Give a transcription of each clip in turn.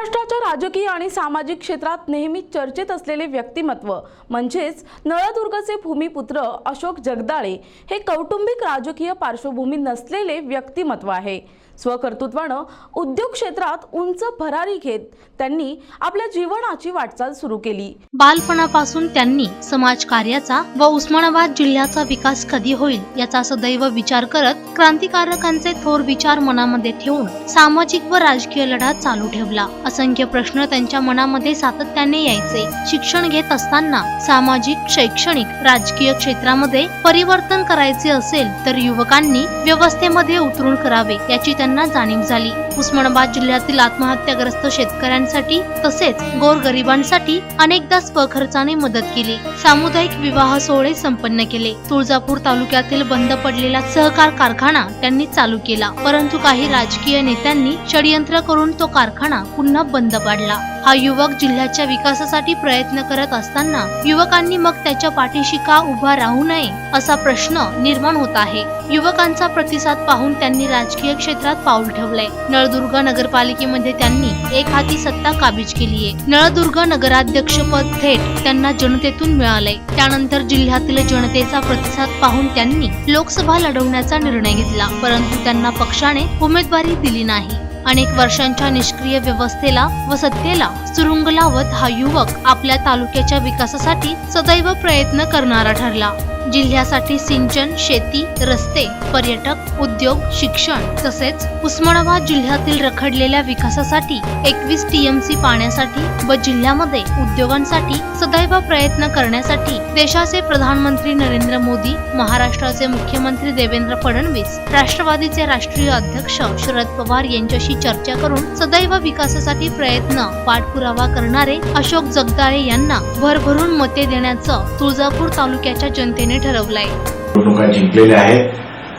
महाराष्ट्राच्या राजकीय आणि सामाजिक क्षेत्रात नेहमी चर्चेत असलेले व्यक्तिमत्व म्हणजेच नळदुर्गचे भूमिपुत्र अशोक जगदाळे हे कौटुंबिक राजकीय पार्श्वभूमी नसलेले व्यक्तिमत्व आहे. स्वकर्तृत्वानं उद्योग क्षेत्रात उंच भरारी घेत त्यांनी आपल्या जीवनाची वाटचाल सुरू केली. बालपणापासून त्यांनी समाज कार्याचा व उस्मानाबाद जिल्ह्याचा विकास कधी होईल याचा सदैव विचार करत क्रांतिकारकांचे थोर विचार मनामध्ये ठेवून सामाजिक व राजकीय लढा चालू ठेवला. असंख्य प्रश्न त्यांच्या मनामध्ये सातत्याने यायचे. शिक्षण घेत असताना सामाजिक शैक्षणिक राजकीय क्षेत्रामध्ये परिवर्तन करायचे असेल तर युवकांनी व्यवस्थेमध्ये उतरून करावे याची त्यांना जाणीव झाली. उस्मानाबाद जिल्ह्यातील आत्महत्याग्रस्त शेतकऱ्यांसाठी तसेच गोरगरिबांसाठी अनेकदा स्वखर्चाने मदत केली. सामुदायिक विवाह सोहळे संपन्न केले. तुळजापूर तालुक्यातील बंद पडलेला सहकार कारखाना त्यांनी चालू केला. परंतु काही राजकीय नेत्यांनी षडयंत्र करून तो कारखाना पुन्हा बंद पाडला. हा युवक जिल्ह्याच्या विकासासाठी प्रयत्न करत असताना युवकांनी मग त्याच्या पाठीशी का उभा राहू नये असा प्रश्न निर्माण होत आहे. युवकांचा प्रतिसाद पाहून त्यांनी राजकीय क्षेत्रात पाऊल ठेवलंय. नळदुर्ग नगरपालिकेमध्ये त्यांनी एक हाती सत्ता काबीज केली आहे नळदुर्ग नगराध्यक्षपद थेट त्यांना जनतेतून मिळालंय. त्यानंतर जिल्ह्यातील जनतेचा प्रतिसाद पाहून त्यांनी लोकसभा लढवण्याचा निर्णय घेतला. परंतु त्यांना पक्षाने उमेदवारी दिली नाही. अनेक वर्षांच्या निष्क्रिय व्यवस्थेला व सत्तेला सुरुंग लावत हा युवक आपल्या तालुक्याच्या विकासासाठी सदैव प्रयत्न करणारा ठरला. जिल्ह्यासाठी सिंचन शेती रस्ते पर्यटक उद्योग शिक्षण तसेच उस्मानाबाद जिल्ह्यातील रखडलेल्या विकासासाठी एकवीस टीएमसी पाण्यासाठी व जिल्ह्यामध्ये उद्योगांसाठी सदैव प्रयत्न करण्यासाठी देशाचे प्रधानमंत्री नरेंद्र मोदी महाराष्ट्राचे मुख्यमंत्री देवेंद्र फडणवीस राष्ट्रवादीचे राष्ट्रीय अध्यक्ष शरद पवार यांच्याशी चर्चा करून सदैव विकासासाठी प्रयत्न पाठपुरावा करणारे अशोक जगदाळे यांना भरभरून मते देण्याचं तुळजापूर तालुक्याच्या जनतेने ठरवलंय निवडणुका जिंकलेल्या आहेत.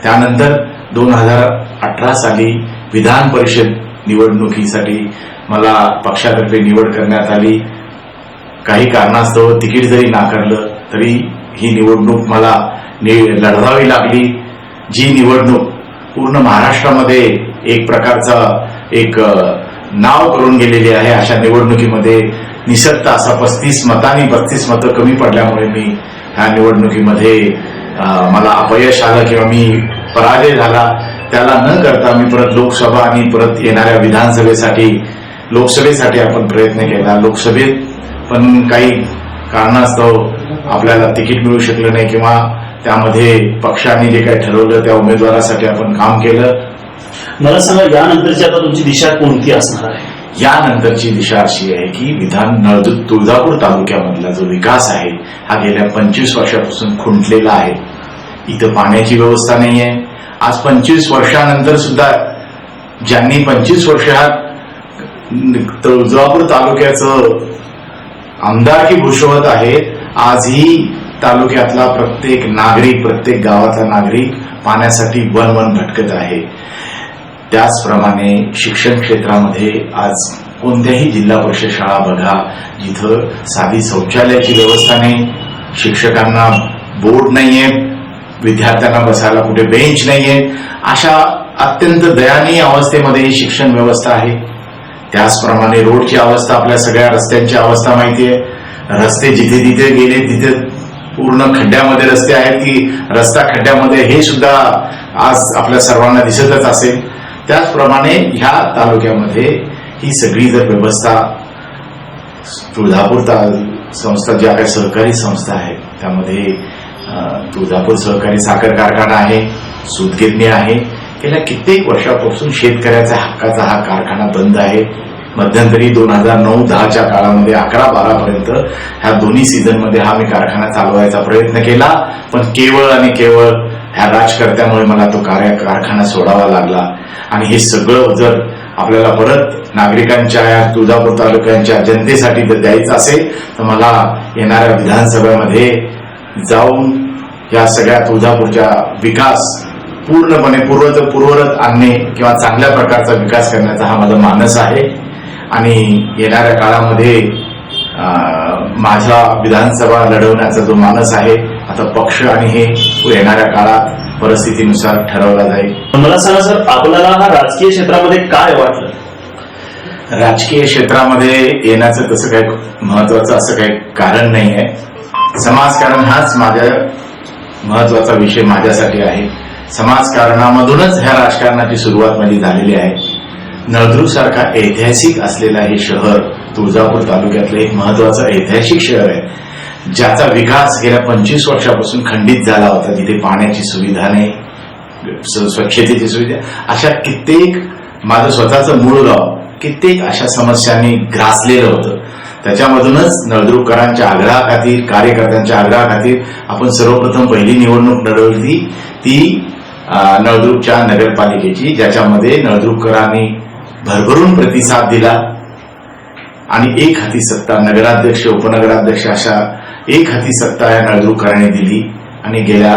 त्यानंतर दोन हजार अठरा साली विधान परिषद निवडणुकीसाठी मला पक्षातर्फे निवड करण्यात आली. काही कारणास्तव तिकीट जरी नाकारलं तरी ही निवडणूक मला नि- लढवावी लागली. जी निवडणूक पूर्ण महाराष्ट्रामध्ये एक प्रकारचा एक नाव करून गेलेली आहे. अशा निवडणुकीमध्ये निसटता असा पस्तीस मतांनी पस्तीस मतं कमी पडल्यामुळे मी ह्या निवडणुकीमध्ये मला अपयश आलं किंवा मी पराजय झाला त्याला न करता मी परत लोकसभा आणि परत येणाऱ्या विधानसभेसाठी लोकसभेसाठी आपण प्रयत्न केला. लोकसभेत पण काही कारणास्तव आपल्याला तिकीट मिळू शकलं नाही किंवा त्यामध्ये पक्षाने जे काही ठरवलं त्या उमेदवारासाठी आपण काम केलं. मला सांगा यानंतरची आता तुमची दिशा कोणती असणार आहे? यानंतरची दिशा अशी आहे की विधान तुळजापूर तालुक्यामधला जो विकास आहे हा गेल्या पंचवीस वर्षापासून खुंटलेला आहे. इथं पाण्याची व्यवस्था नाही आहे आज पंचवीस वर्षानंतर सुद्धा ज्यांनी पंचवीस वर्षात तुळजापूर तालुक्याचं आमदारकी भूषवत आहेत आजही तालुक्यातला प्रत्येक नागरिक प्रत्येक गावातला नागरिक पाण्यासाठी वन वन भटकत आहे. त्याचप्रमाणे शिक्षण क्षेत्रामध्ये आज कोणत्याही जिल्हा परिषद शाळा बघा जिथं साधी शौचालयाची व्यवस्था नाही शिक्षकांना बोर्ड नाहीये विद्यार्थ्यांना बसायला कुठे बेंच नाहीये अशा अत्यंत दयानीय अवस्थेमध्ये ही शिक्षण व्यवस्था आहे. त्याचप्रमाणे रोडची अवस्था आपल्या सगळ्या रस्त्यांची अवस्था माहिती आहे रस्ते जिथे तिथे गेले तिथे पूर्ण खड्ड्यामध्ये रस्ते आहेत की रस्ता खड्ड्यामध्ये हे सुद्धा आज आपल्या सर्वांना दिसतच असेल. त्याचप्रमाणे ह्या तालुक्यामध्ये ही सगळी जर व्यवस्था तुळजापूर ता- संस्था ज्या काही सहकारी संस्था आहेत त्यामध्ये तुळजापूर सहकारी साखर कारखाना आहे सूतगिरणी आहे. गेल्या कित्येक वर्षापासून शेतकऱ्याचा हक्काचा हा कारखाना बंद आहे. मध्यंतरी दोन हजार नऊ दहाच्या काळामध्ये अकरा बारा पर्यंत ह्या दोन्ही सीझनमध्ये हा मी कारखाना चालवायचा प्रयत्न केला. पण केवळ आणि केवळ ह्या राजकर्त्यामुळे मला तो कार्य कारखाना सोडावा लागला. आणि हे सगळं जर आपल्याला परत नागरिकांच्या या तुळजापूर तालुक्यांच्या जनतेसाठी जर द्यायचं असेल तर मला येणाऱ्या विधानसभेमध्ये जाऊन या सगळ्या तुळजापूरच्या विकास पूर्णपणे पूर्वत पूर्वरत आणणे किंवा चांगल्या प्रकारचा विकास करण्याचा हा माझा मानस आहे. आणि येणाऱ्या काळामध्ये माझा विधानसभा लढवण्याचा जो मानस आहे आता पक्ष आणि हे येणाऱ्या काळात परिस्थितीनुसार ठरवला जाईल. मला सांगा सर आपल्याला हा राजकीय क्षेत्रामध्ये काय वाटलं? राजकीय क्षेत्रामध्ये येण्याचं तसं काही महत्वाचं असं काही कारण नाही आहे समाजकारण हाच माझ्या महत्त्वाचा विषय माझ्यासाठी आहे. समाजकारणामधूनच ह्या राजकारणाची सुरुवात माझी झालेली आहे. नळदुर्ग सारखा ऐतिहासिक असलेला हे शहर तुळजापूर तालुक्यातलं एक महत्वाचं ऐतिहासिक शहर आहे ज्याचा विकास गेल्या पंचवीस वर्षापासून खंडित झाला होता. जिथे पाण्याची सुविधा नाही स्वच्छतेची सुविधा. अशा कित्येक माझं स्वतःचं मूळ गाव कित्येक अशा समस्यांनी ग्रासलेलं होतं. त्याच्यामधूनच नळदुर्गकरांच्या आग्रहाखातीर कार्यकर्त्यांच्या आग्रहाखातीर आपण सर्वप्रथम पहिली निवडणूक लढवली ती नळदुर्गच्या नगरपालिकेची ज्याच्यामध्ये नळदुर्गकरांनी भरभरून प्रतिसाद दिला. आणि एक हाती सत्ता नगराध्यक्ष उपनगराध्यक्ष अशा एक हाती सत्ता या नळदुरकरांनी दिली. आणि गेल्या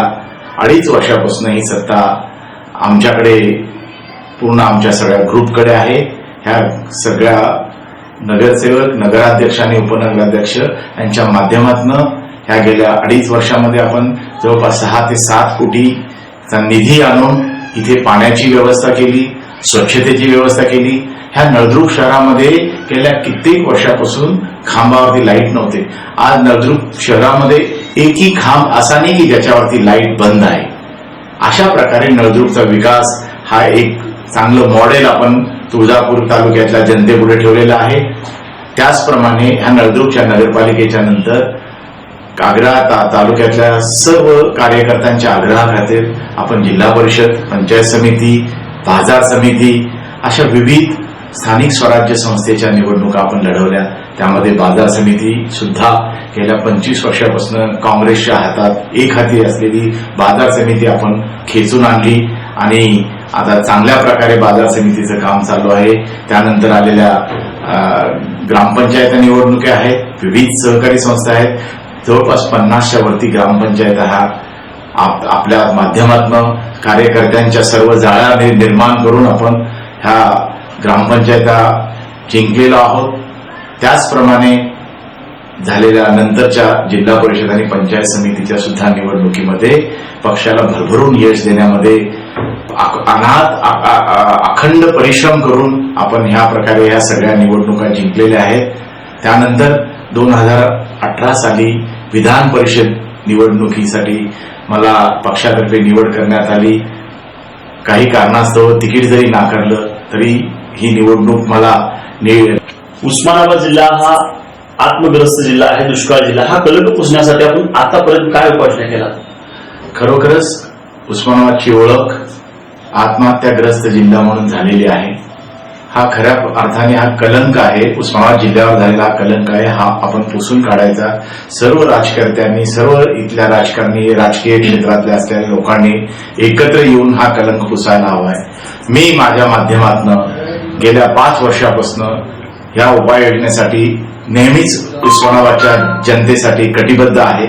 अडीच वर्षापासून ही सत्ता आमच्याकडे पूर्ण आमच्या सगळ्या ग्रुपकडे आहे. ह्या सगळ्या नगरसेवक नगराध्यक्ष आणि उपनगराध्यक्ष यांच्या माध्यमातून ह्या गेल्या अडीच वर्षामध्ये आपण जवळपास सहा ते सात कोटीचा निधी आणून इथे पाण्याची व्यवस्था केली. स्वच्छतेची व्यवस्था केली. ह्या नळदुर्ग शहरामध्ये गेल्या कित्येक वर्षापासून खांबावरती लाइट नव्हते. आज नळदुर्ग शहरामध्ये एकही खांब असा नाही की ज्याच्यावरती लाइट बंद आहे. अशा प्रकारे नळदुर्गचा विकास हा एक चांगलं मॉडेल आपण तुळजापूर तालुक्यातल्या जनतेपुढे ठेवलेलं आहे. त्याचप्रमाणे ह्या नळदुर्गच्या नगरपालिकेच्या नंतर आग्रा ता तालुक्यातल्या सर्व कार्यकर्त्यांच्या आग्रहाखातीर आपण जिल्हा परिषद पंचायत समिती बाजार समिती अशा विविध स्थानिक स्वराज्य संस्थेच्या निवडणुका आपण लढवल्या. त्यामध्ये बाजार समिती सुद्धा गेल्या पंचवीस वर्षापासून काँग्रेसच्या हातात एक हाती असलेली बाजार समिती आपण खेचून आणली. आणि आता चांगल्या प्रकारे बाजार समितीचं काम चालू आहे. त्यानंतर आलेल्या ग्रामपंचायत निवडणुका आहेत. विविध सहकारी संस्था आहेत. जवळपास पन्नासच्या वरती ग्रामपंचायत हा आप- आपल्या माध्यमातून कार्यकर्त्यांच्या सर्व जाळ्या निर्माण करून आपण ह्या ग्रामपंचायता जिंकलेलो आहोत. त्याचप्रमाणे झालेल्या नंतरच्या जिल्हा परिषद आणि पंचायत समितीच्या सुद्धा निवडणुकीमध्ये पक्षाला भरभरून यश देण्यामध्ये अनाथ अखंड परिश्रम करून आपण ह्या प्रकारे ह्या सगळ्या निवडणुका जिंकलेल्या आहेत. त्यानंतर दोन हजार अठरा साली विधान परिषद निवडणुकीसाठी मला पक्षातर्फे निवड करण्यात आली. काही कारणास्तव तिकीट जरी नाकारलं तरी ही निवडणूक मला उस्मानाबाद जिल्हा हा आत्मग्रस्त जिल्हा आहे दुष्काळ जिल्हा. हा कलंक पुसण्यासाठी आपण आतापर्यंत काय उपाययोजना केला? खरोखरच उस्मानाबादची ओळख आत्महत्याग्रस्त जिल्हा म्हणून झालेली आहे. हा खऱ्या अर्थाने हा कलंक आहे. उस्मानाबाद जिल्ह्यावर झालेला हा कलंक आहे. हा आपण पुसून काढायचा. सर्व राजकर्त्यांनी सर्व इथल्या राजकारणी राजकीय क्षेत्रातल्या असलेल्या लोकांनी एकत्र येऊन हा कलंक पुसायला हवा आहे. मी माझ्या माध्यमातनं गेल्या पाच वर्षापासून या उपाययोजनेसाठी नेहमीच उस्मानाबादच्या जनतेसाठी कटिबद्ध आहे.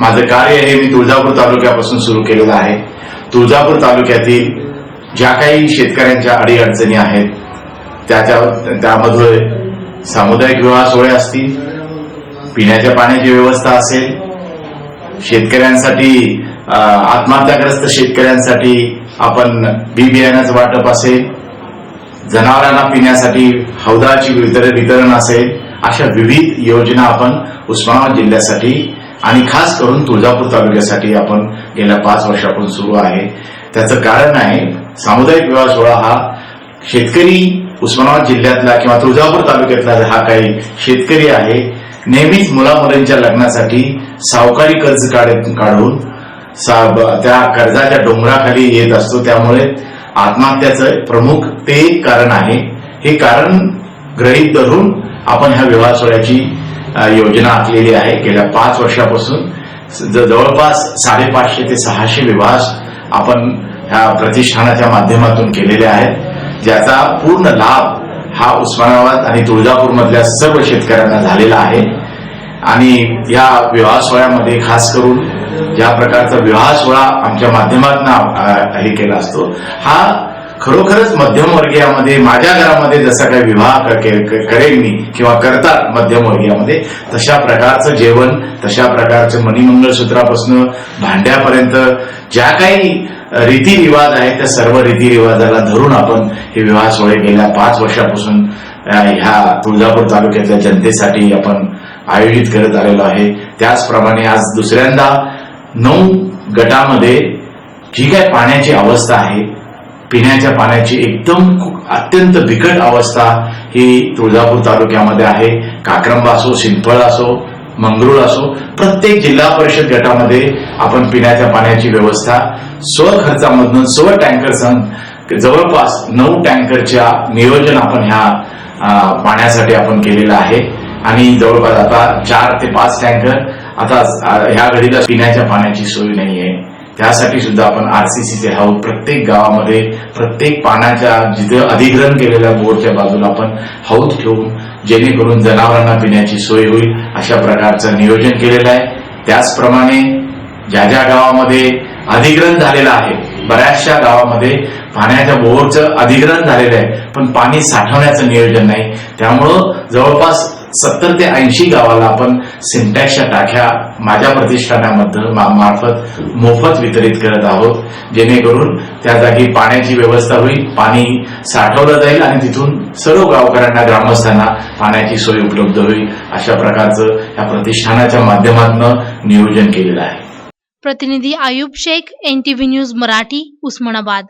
माझं कार्य हे मी तुळजापूर तालुक्यापासून सुरू केलेलं आहे. तुळजापूर तालुक्यातील ज्या काही शेतकऱ्यांच्या अडीअडचणी आहेत त्याच्या त्यामध्ये सामुदायिक विवाह सोहळे असतील पिण्याच्या पाण्याची व्यवस्था असेल शेतकऱ्यांसाठी आत्महत्याग्रस्त शेतकऱ्यांसाठी आपण बी बियाण्याचं वाटप असेल जनावरांना पिण्यासाठी हौदाची वितरण वितरण असेल अशा विविध योजना आपण उस्मानाबाद जिल्ह्यासाठी आणि खास करून तुळजापूर तालुक्यासाठी आपण गेल्या पाच वर्षापासून सुरू आहे. त्याचं कारण आहे सामुदायिक विवाह सोहळा हा शेतकरी उस्मानाबाद जिल्ह्यातला किंवा तुळजापूर तालुक्यातला हा काही शेतकरी आहे नेहमीच मुलामुलींच्या लग्नासाठी सावकारी कर्ज काढून सा- त्या कर्जाच्या डोंगराखाली येत असतो. त्यामुळे आत्महत्याचं प्रमुख ते एक कारण आहे. हे कारण ग्रहित धरून आपण ह्या विवाह सोहळ्याची योजना आखलेली आहे. गेल्या पाच वर्षापासून जवळपास साडेपाचशे ते सहाशे विवाह आपण ह्या प्रतिष्ठानाच्या माध्यमातून केलेले आहेत. ज्याचा पूर्ण लाभ हा उस्मानाबाद आणि तुळजापूर मधल्या सर्व शेतकऱ्यांना झालेला आहे. आणि या विवाह सोहळ्यामध्ये खास करून ज्या प्रकारचा विवाह सोहळा आमच्या माध्यमातून हे केला असतो हा खरोखरच मध्यमवर्गीयामध्ये माझ्या घरामध्ये जसा काही विवाह करेल मी किंवा करतात मध्यमवर्गीयामध्ये तशा प्रकारचं जेवण तशा प्रकारचं मणिमंगळसूत्रापासून भांड्यापर्यंत ज्या काही रीतिरिवाज आहेत त्या सर्व रीतिरिवाजाला धरून आपण हे विवाह सोहळे गेल्या पाच वर्षापासून ह्या तुळजापूर तालुक्यातल्या जनतेसाठी आपण आयोजित करत आलेलो आहे. त्याचप्रमाणे आज दुसऱ्यांदा नऊ गटामध्ये जी काय पाण्याची अवस्था आहे पिण्याच्या पाण्याची एकदम अत्यंत बिकट अवस्था ही तुळजापूर तालुक्यामध्ये आहे. काक्रंबा असो सिंफळ असो मंगरुळ असो प्रत्येक जिल्हा परिषद गटामध्ये आपण पिण्याच्या पाण्याची व्यवस्था स्वखर्चामधून स्व टँकर जवळपास नऊ टँकरच्या नियोजन आपण ह्या पाण्यासाठी आपण केलेलं आहे. आणि जवळपास आता चार ते पाच टँकर आता ह्या घडीला पिण्याच्या पाण्याची सोय नाही आहे त्यासाठी सुद्धा आपण आरसीसीचे हाऊस प्रत्येक गावामध्ये प्रत्येक पाण्याच्या जिथे अधिग्रहण केलेल्या बोरच्या बाजूला आपण हौद ठेवून जेणेकरून जनावरांना पिण्याची सोय होईल अशा प्रकारचं नियोजन केलेलं आहे. त्याचप्रमाणे ज्या ज्या गावामध्ये अधिग्रहण झालेलं आहे बऱ्याचशा गावामध्ये पाण्याच्या बोरचं अधिग्रहण झालेलं आहे पण पाणी साठवण्याचं नियोजन नाही. त्यामुळं जवळपास सत्तर ते ऐंशी गावाला आपण सिंटॅक्सच्या टाक्या माझ्या प्रतिष्ठानामध्ये मार्फत मोफत वितरित करत आहोत. जेणेकरून त्या जागी पाण्याची व्यवस्था होईल पाणी साठवलं जाईल आणि तिथून सर्व गावकऱ्यांना ग्रामस्थांना पाण्याची सोय उपलब्ध होईल अशा प्रकारचं या प्रतिष्ठानाच्या माध्यमातून नियोजन केलेलं आहे. प्रतिनिधी आयुब शेख एन न्यूज मराठी उस्मानाबाद.